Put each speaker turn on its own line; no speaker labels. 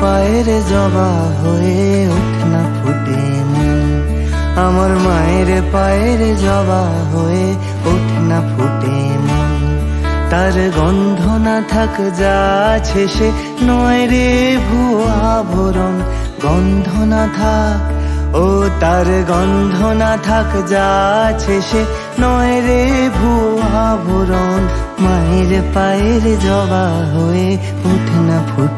পায়ের জবা হয়ে ওঠ না ফুটে আমার মায়ের পায়ের জবা হয়ে ওঠ না ফুটে তার গন্ধ না থাক যা আছে সে নয় রে ভুয়া আভরণ গন্ধ না থাক, ও তার গন্ধ না থাক যা আছে সে নয় রে ভুয়া আভরণ মায়ের পায়ের জবা হয়ে